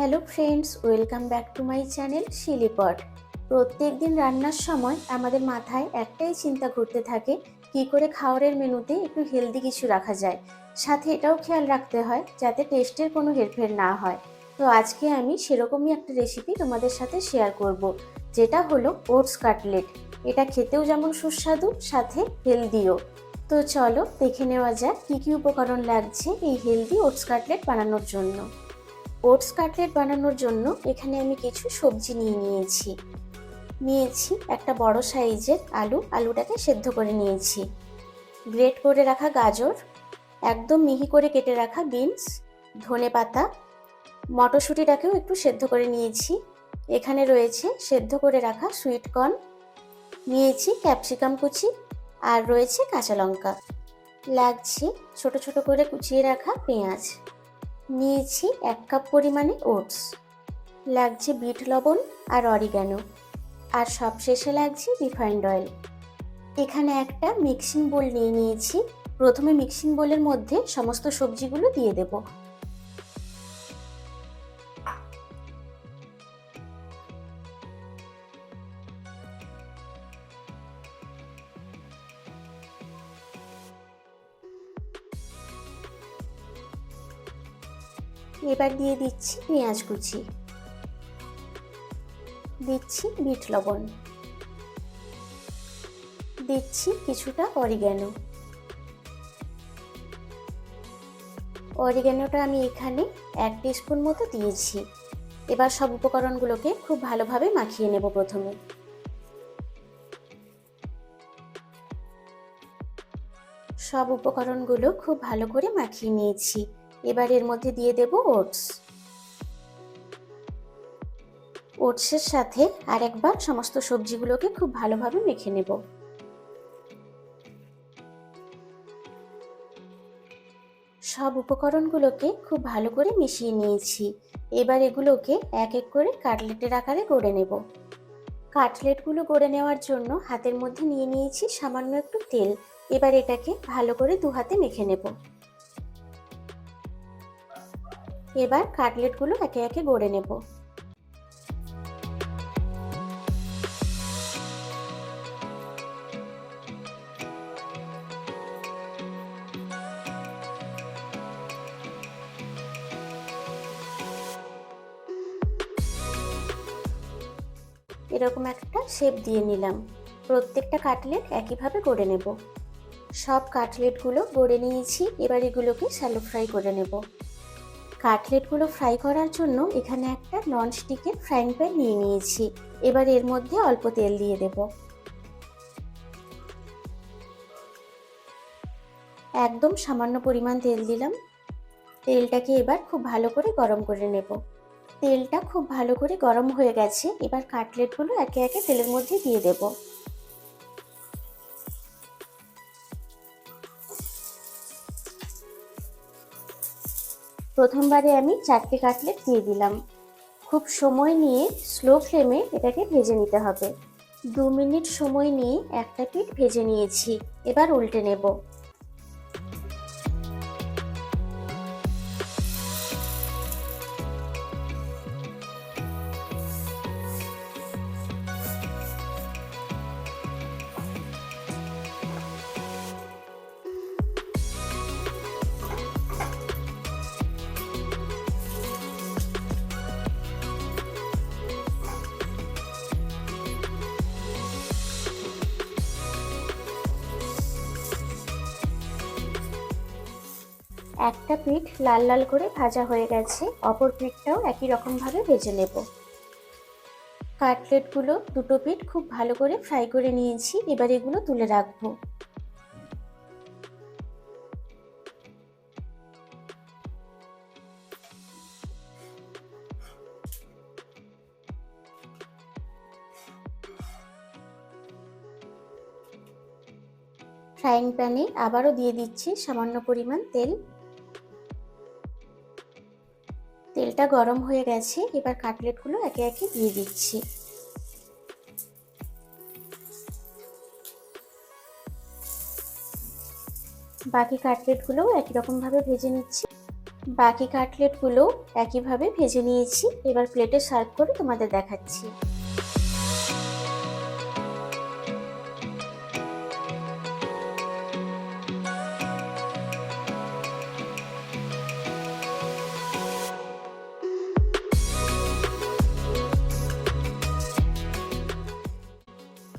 Hello friends, welcome back to my channel শিলিপট। প্রত্যেক দিন রান্নার সময় আমাদের মাথায় একটাই চিন্তা ঘুরতে থাকে, কি করে খাওয়ারের মেনুতে একটু হেলদি কিছু রাখা যায়। সাথে এটাও খেয়াল রাখতে হয় যাতে টেস্টের কোনো হেরফের না হয়। তো আজকে আমি সেরকমই একটা রেসিপি তোমাদের সাথে শেয়ার করব, যেটা হলো ওটস কাটলেট এটা খেতেও যেমন সুস্বাদু, সাথে হেলদিও তো চলো দেখে নেওয়া যাক কী কী উপকরণ লাগছে এই হেলদি ওটস কাটলেট বানানোর জন্য। ওটস কাটলেট বানানোর জন্য এখানে আমি কিছু সবজি নিয়ে নিয়েছি। নিয়েছি একটা বড় সাইজের আলু, আলুটাকে সেদ্ধ করে নিয়েছি। গ্রেট করে রাখা গাজর, একদম মিহি করে কেটে রাখা বিনস, ধনে পাতা, মটরশুঁটিটাকেও একটু সেদ্ধ করে নিয়েছি। এখানে রয়েছে সেদ্ধ করে রাখা সুইট কর্ন, নিয়েছি ক্যাপসিকাম কুচি আর রয়েছে কাঁচা লঙ্কা। লাগছে ছোট ছোট করে কুচিয়ে রাখা পেঁয়াজ। নিয়েছি এক কাপ পরিমাণে ওটস। লাগছে বিট লবণ আর অরিগ্যানো আর সবশেষে লাগছে রিফাইন্ড অয়েল। এখানে একটা মিক্সিং বোল নিয়ে নিয়েছি। প্রথমে মিক্সিং বোলের মধ্যে সমস্ত সবজিগুলো দিয়ে দেব। এবার দিয়ে দিচ্ছি পেঁয়াজ কুচি। দিচ্ছি বিট লবণ। দিচ্ছি কিছুটা অরিগ্যানো। অরিগ্যানোটা আমি এখানে এক স্পুন মতো দিয়েছি। এবার সব উপকরণগুলোকে খুব ভালোভাবে মাখিয়ে নেব প্রথমে। সব উপকরণগুলো খুব ভালো করে মাখিয়ে নিয়েছি। এবার এর মধ্যে দিয়ে দেব ওটস। ওটসের সাথে আর একবার সমস্ত সবজিগুলোকে খুব ভালোভাবে মেখে নেব। সব উপকরণগুলোকে খুব ভালো করে মিশিয়ে নিয়েছি। এবার এগুলোকে এক এক করে কাটলেটের আকারে গড়ে নেব। কাটলেটগুলো গড়ে নেওয়ার জন্য হাতের মধ্যে নিয়ে নিয়েছি সামান্য একটু তেল। এবার এটাকে ভালো করে দু হাতে মেখে নেব। এবার কাটলেটগুলো একে একে গড়ে নেব। এরকম একটা শেপ দিয়ে নিলাম। প্রত্যেকটা কাটলেট একইভাবে গড়ে নেব। সব কাটলেটগুলো গড়ে নিয়েছি, এবার এগুলোকে স্যালো ফ্রাই করে নেব। কাটলেটগুলো ফ্রাই করার জন্য এখানে একটা ননস্টিকের ফ্রাইং প্যান নিয়ে নিয়েছি। এবার এর মধ্যে অল্প তেল দিয়ে দেব। একদম সামান্য পরিমাণ তেল দিলাম। তেলটাকে এবার খুব ভালো করে গরম করে নেব। তেলটা খুব ভালো করে গরম হয়ে গেছে। এবার কাটলেটগুলো একে একে তেলের মধ্যে দিয়ে দেব। প্রথমবারে আমি চারটে কাটলেট দিয়ে দিলাম। খুব সময় নিয়ে স্লো ফ্লেমে এটাকে ভেজে নিতে হবে। দু মিনিট সময় নিয়ে একটা পিঠ ভেজে নিয়েছি। এবার উল্টে নেব। একটা পিঠ লাল লাল করে ভাজা হয়ে গেছে, অপর পিঠটাও একই রকমভাবে ভেজে নেব। কাটলেটগুলো দুটো পিঠ খুব ভালো করে ফ্রাই করে নিয়েছি, এবার এগুলো তুলে রাখব। ফ্রাইং প্যানে আবারও দিয়ে দিচ্ছি সামান্য পরিমাণ তেল। তেলটা গরম হয়ে গেছে, এবার কাটলেটগুলো একে একে দিয়ে দিচ্ছি। বাকি কাটলেটগুলোও একই রকমভাবে ভেজে নিচ্ছি। বাকি কাটলেটগুলো একইভাবে ভেজে নিয়েছি, এবার প্লেটে সার্ভ করে তোমাদের দেখাচ্ছি।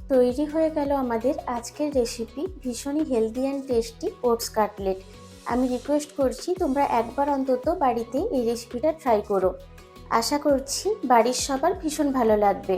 তৈরি হয়ে গেল আমাদের আজকের রেসিপি ভীষণই healthy and tasty oats cutlet আমি রিকোয়েস্ট করছি তোমরা একবার অন্তত বাড়িতে এই রেসিপিটা ট্রাই করো। আশা করছি বাড়ির সবার ভীষণ ভালো লাগবে।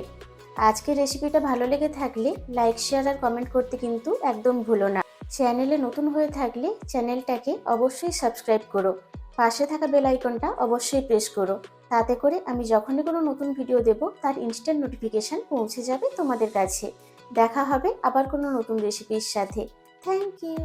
আজকের রেসিপিটা ভালো লেগে থাকলে লাইক শেয়ার আর কমেন্ট করতে কিন্তু একদম ভুলো না। চ্যানেলে নতুন হয়ে থাকলে চ্যানেলটাকে অবশ্যই সাবস্ক্রাইব করো। পাশে থাকা বেল আইকনটা অবশ্যই প্রেস করো। তাতে করে আমি যখনই কোনো নতুন ভিডিও দেব, তার ইনস্ট্যান্ট নোটিফিকেশান পৌঁছে যাবে তোমাদের কাছে। দেখা হবে আবার কোনো নতুন রেসিপির সাথে। Thank you